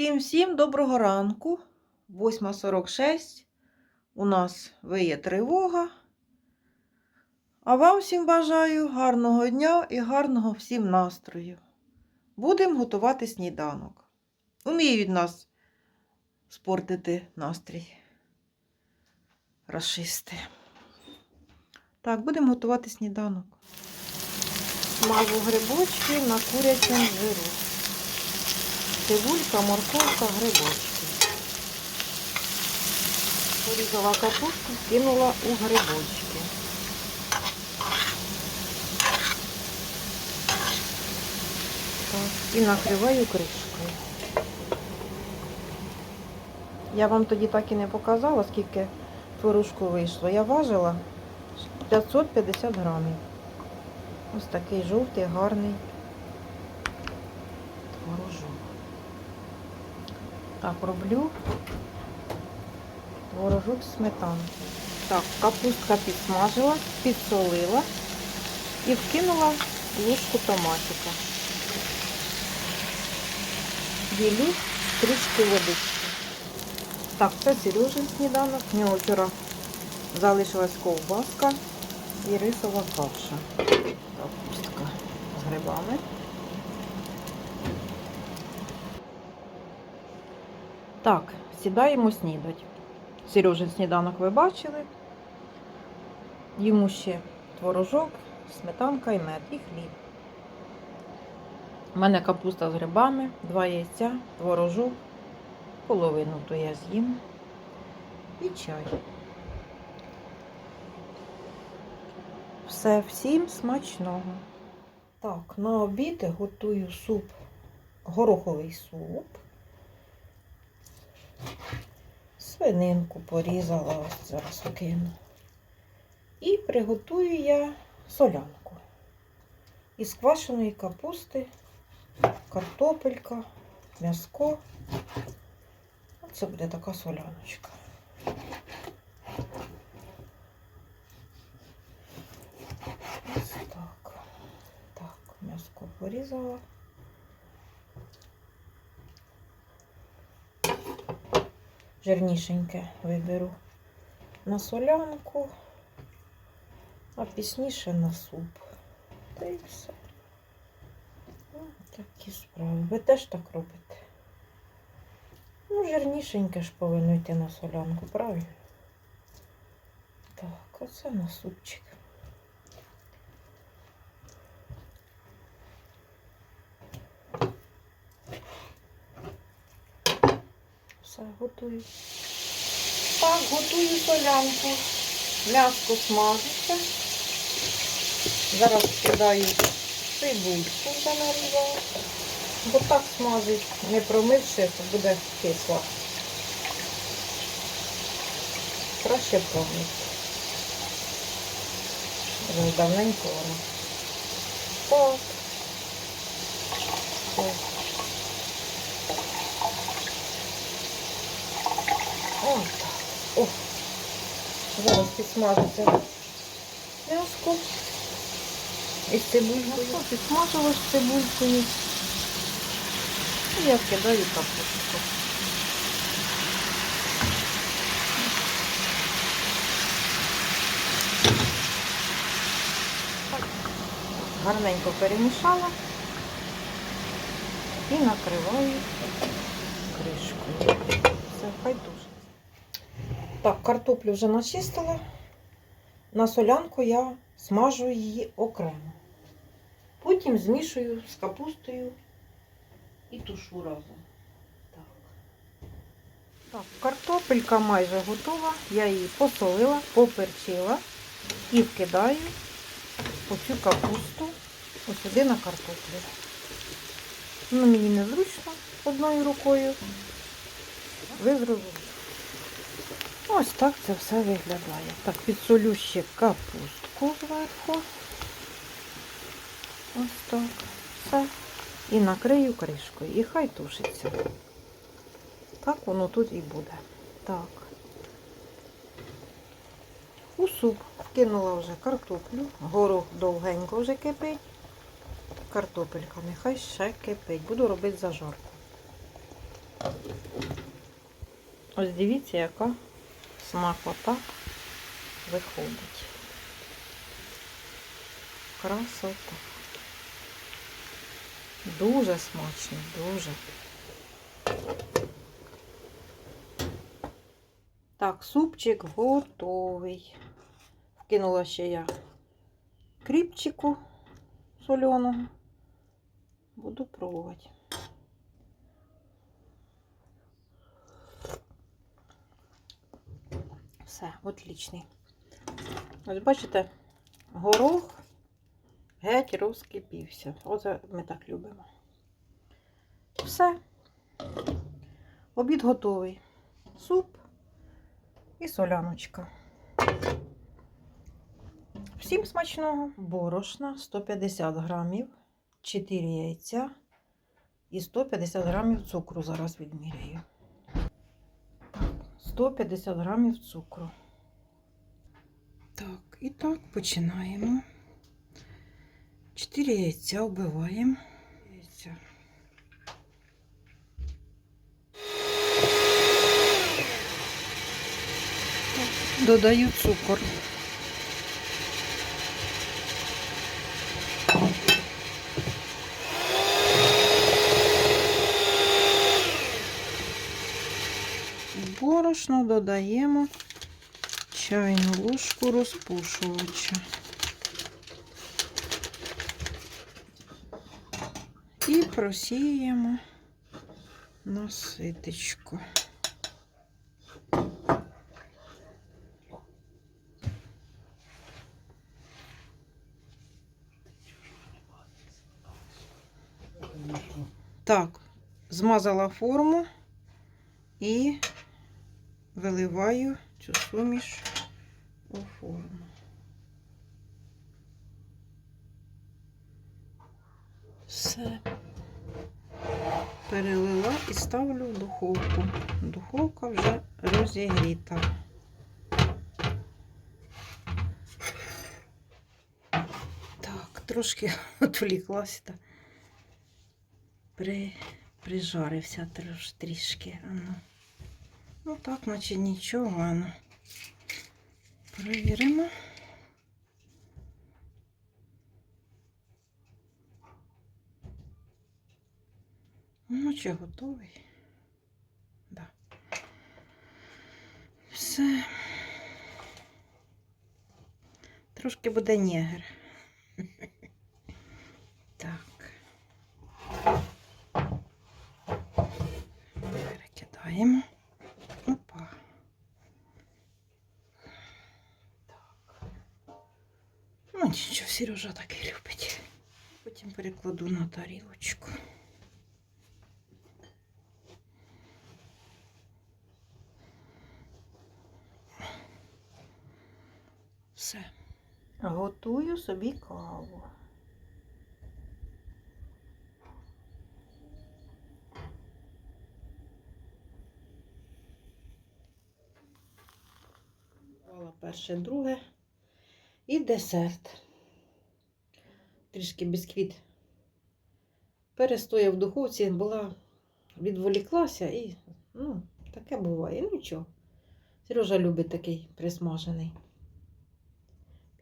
Всім-всім доброго ранку. 8.46. У нас виє тривога. А вам всім бажаю гарного дня і гарного всім настрою. Будемо готувати сніданок. Уміють нас спортити настрій. Рашисти. Так, будемо готувати сніданок. Смажу грибочки на курячому жиру. Цибулька, морковка, грибочки. Порізала капусту, кинула у грибочки. Так, і накриваю кришкою. Я вам тоді так і не показала, скільки творожку вийшло. Я важила 550 грамів. Ось такий жовтий, гарний творожок. Так, роблю творожок з сметанки. Так, капустка підсмажила, підсолила і вкинула ложку томатика. Ділю трішки водички. Так, це Сережин сніданок. В нього вчора залишилась ковбаска і рисова каша. Капустка з грибами. Так, сідаємо снідать. Сережин сніданок ви бачили. Йому ще творожок, сметанка і мед і хліб. У мене капуста з грибами, два яйця, творожок, половину то я з'їм і чай. Все, всім смачного. Так, на обід готую суп, гороховий суп. Свининку порізала, ось зараз кину. І приготую я солянку. Із квашеної капусти, картопелька, м'яско. Оце буде така соляночка. Ось так. Так, м'яско порізала. Жирнішеньке виберу на солянку, а пісніше на суп. Та й все. Ну, такі справи. Ви теж так робите. Ну, жирнішеньке ж повинно йти на солянку, правильно? Так, оце на супчик. Все, готую. Так, готую солянку. М'яско смажиться. Зараз кидаю цибульку вже нарізала. Бо так смажить, не промивши, то буде кисло. Краще промити. Вже давненько воно. Так. О, зараз підсмажиться м'яско із цибулькою. Підсмажилось з цибулькою. І я вкидаю капусту. Гарненько перемішала і накриваю кришкою. Все, хай дуже. Так, картоплю вже начистила. На солянку я смажу її окремо. Потім змішую з капустою і тушу разом. Так. Так, картопелька майже готова. Я її посолила, поперчила і вкидаю оцю капусту сюди на картоплю. Ну, мені незручно одною рукою. Ви зрозуміли. Ось так це все виглядає. Так, підсолю ще капустку зверху. Ось так. Все. І накрию кришкою. І хай тушиться. Так воно тут і буде. Так. У суп вкинула вже картоплю. Горох довгенько вже кипить. Картопелька нехай ще кипить. Буду робити зажарку. Ось дивіться, яка смакота виходить. Красота. Дуже смачно, дуже. Так, супчик готовий. Вкинула ще я кріпчику соляного. Буду пробувати. Все, отличний. Ось бачите, горох геть розкипівся. Оце ми так любимо. Все. Обід готовий. Суп і соляночка. Всім смачного. Борошна 150 грамів, 4 яйця і 150 грамів цукру зараз відміряю. 150 грамів цукру. Так, і так починаємо. 4 яйця вбиваємо. Яйця. Додаю цукор. В борошно додаємо чайну ложку розпушувача. І просіємо на ситечко. Так, змазала форму і виливаю цю суміш у форму. Все. Перелила і ставлю в духовку. Духовка вже розігріта. Так, трошки відвліклася. При, прижарився трош, трішки. Ану. Ну так, наче нічого. Ану. Перевіримо. Ну, чи готовий? Да. Все. Трошки буде негр. Так. Перекидаємо. Опа. Так. Ну, нічого, Сережа так любить. Потім перекладу на тарілочку. Все. Готую собі каву. Перше, друге і десерт. Трішки бісквіт перестояв в духовці, була, відволіклася і, ну, таке буває, нічого. Сережа любить такий присмажений.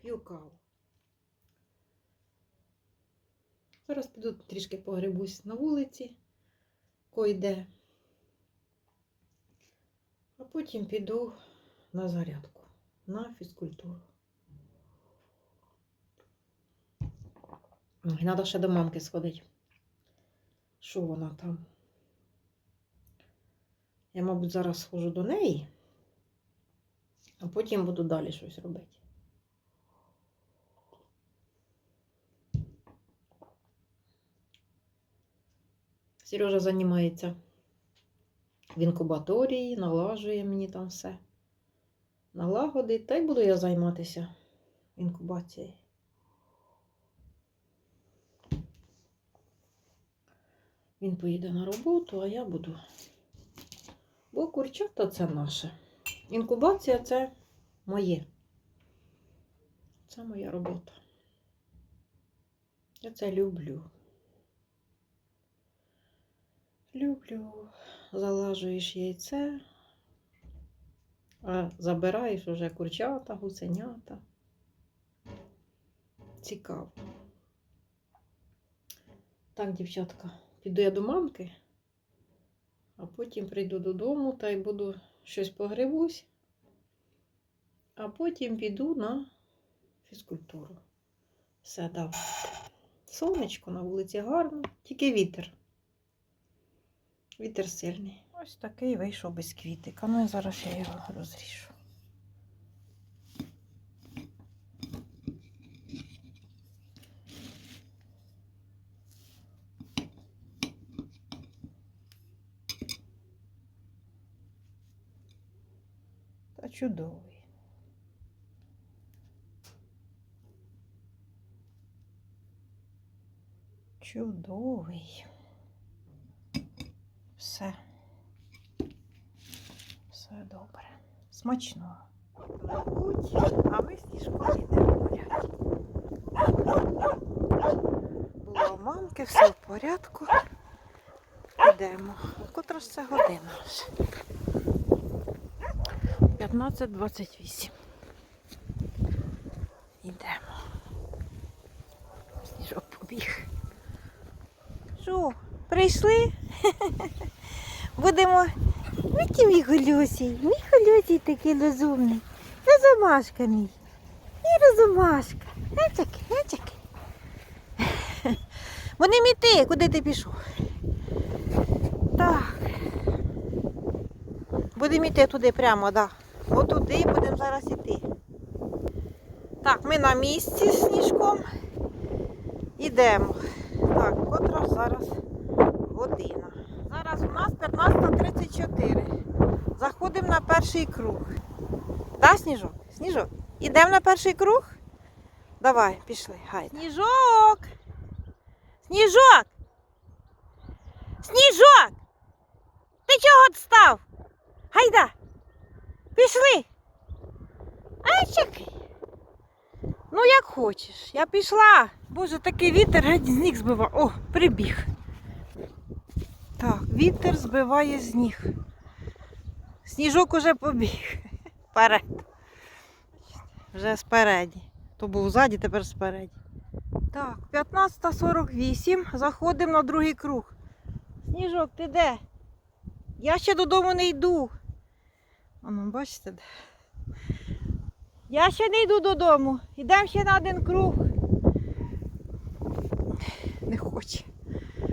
П'ю каву. Зараз піду трішки погребусь на вулиці, койде. А потім піду на зарядку, на фізкультуру. Ой, Треба ще до мамки сходити. Що вона там? Я, мабуть, зараз схожу до неї, а потім буду далі щось робити. Сережа займається в інкубаторії, налажує мені там все. Налагодить, та й буду я займатися інкубацією. Він поїде на роботу, а я буду. Бо курчата це наше. Інкубація це моє. Це моя робота. Я це люблю. Люблю. Залажуєш яйце, а забираєш уже курчата, гусенята. Цікаво. Так, дівчатка, піду я до мамки, а потім прийду додому та й буду щось погребусь, а потім піду на фізкультуру. Все, давай. Сонечко на вулиці гарно, тільки вітер. Вітер сильний. Ось такий вийшов без квітика. Ну і зараз я його розріжу. Та чудовий. Чудовий. Все. Все добре. Смачного. А ми сніжком йдемо гуляти. Була у мамки, все в порядку. Йдемо. Котра ж це година вже? 15.28. Йдемо. Сніжок побіг. Що, прийшли? Будемо. Які мій голюсій, мій голюсій такий розумний. Розумашка мій. І розумашка. Гечик, гечик. Будемо йти, куди ти пішов? Так. Будемо йти туди прямо, так. Да. Отуди будемо зараз йти. Так, ми на місці з сніжком. Ідемо. Так, котра зараз година. Зараз у нас 15.34. Заходимо на перший круг. Да, Сніжок? Сніжок? Ідемо на перший круг? Давай, пішли, гайда. Сніжок! Сніжок! Сніжок! Ти чого став? Гайда! Пішли! А чекай. Ну, як хочеш. Я пішла. Боже, такий вітер геть з ніг збиває. О, прибіг. Так, вітер збиває з ніг. Сніжок уже побіг. Вперед. Вже спереді. То був ззаді, тепер спереді. Так, 15.48. Заходимо на другий круг. Сніжок, ти де? Я ще додому не йду. Воно, бачите? де? Я ще не йду додому. Йдемо ще на один круг. Не хоче.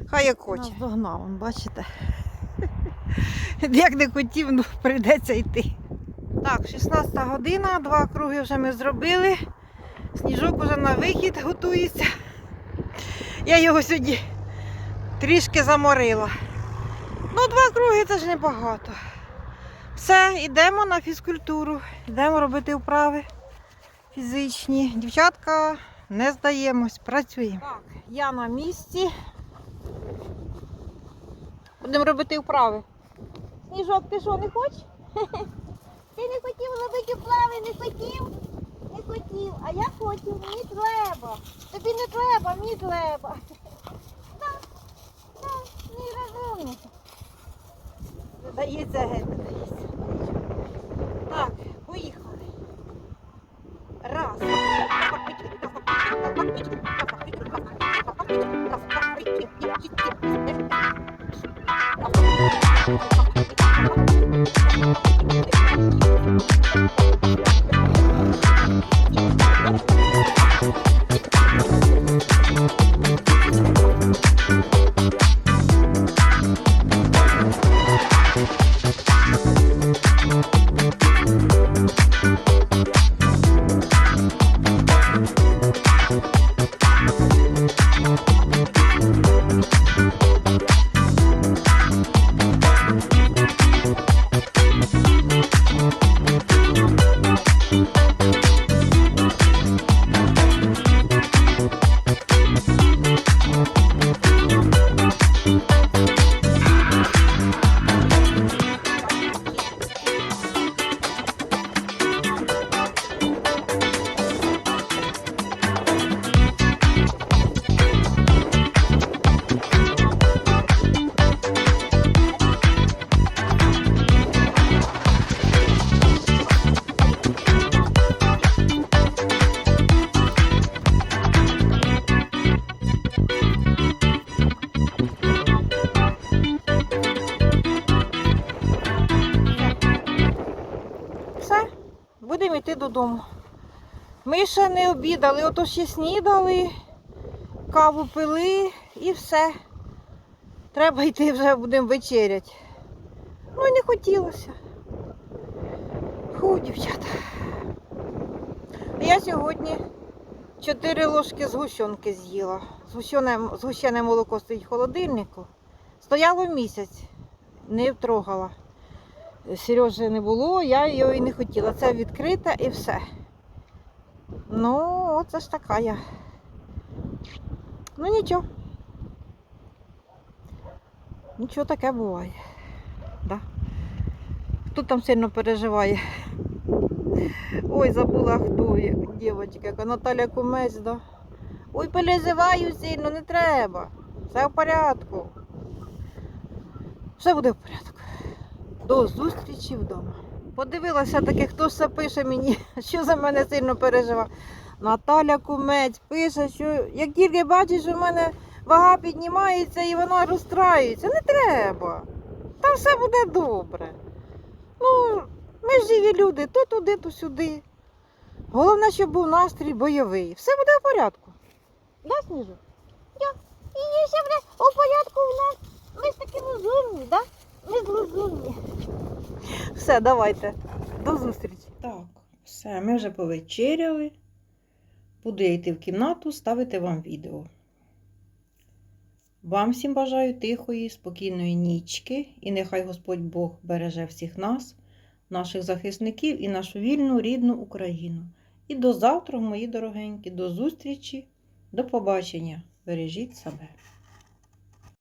Хай як хоче. Нас догнав, он, бачите. Як не хотів, ну прийдеться йти. Так, 16 година, два круги вже ми зробили. Сніжок вже на вихід готується. Я його сьогодні трішки заморила. Ну, два круги це ж небагато. Все, йдемо на фізкультуру, йдемо робити вправи фізичні. Дівчатка, не здаємось, працюємо. Так, я на місці. Будемо робити вправи. Сніжок, ти що, не хочеш? Ти не хотів робити вправи, не хотів? Не хотів, а я хочу, мені треба. Тобі не треба, мені треба. Так, так, мій розумний. Дається геть, не Додому. Ми ще не обідали, ото ще снідали, каву пили і все. Треба йти вже будемо вечеряти. Ну не хотілося. Фу, дівчата. Я сьогодні 4 ложки згущенки з'їла. Згущене, згущене молоко стоїть в холодильнику. Стояло місяць, не втрогала. Сережі не було, я його і не хотіла. Це відкрите і все. Ну, оце ж така я. Ну нічого. Нічого таке буває. Да. Хто там сильно переживає? Ой, забула хто, є, дівчинка, яка Наталя Кумець, да? Ой, переживаю сильно, не треба. Все в порядку. Все буде в порядку. До зустрічі вдома. Подивилася таки, хто це пише мені, що за мене сильно переживає. Наталя Кумець пише, що як тільки бачить, що в мене вага піднімається і вона розстраюється. Не треба. Там все буде добре. Ну, ми ж живі люди, то туди, то сюди. Головне, щоб був настрій бойовий. Все буде в порядку. Да, Сніжу? І все буде у порядку у нас. Ми ж такі розумні, да? Все, давайте. До зустрічі. Так, все, ми вже повечеряли. Буду я йти в кімнату, ставити вам відео. Вам всім бажаю тихої, спокійної нічки, і нехай Господь Бог береже всіх нас, наших захисників і нашу вільну рідну Україну. І до завтра, мої дорогенькі, до зустрічі, до побачення. Бережіть себе.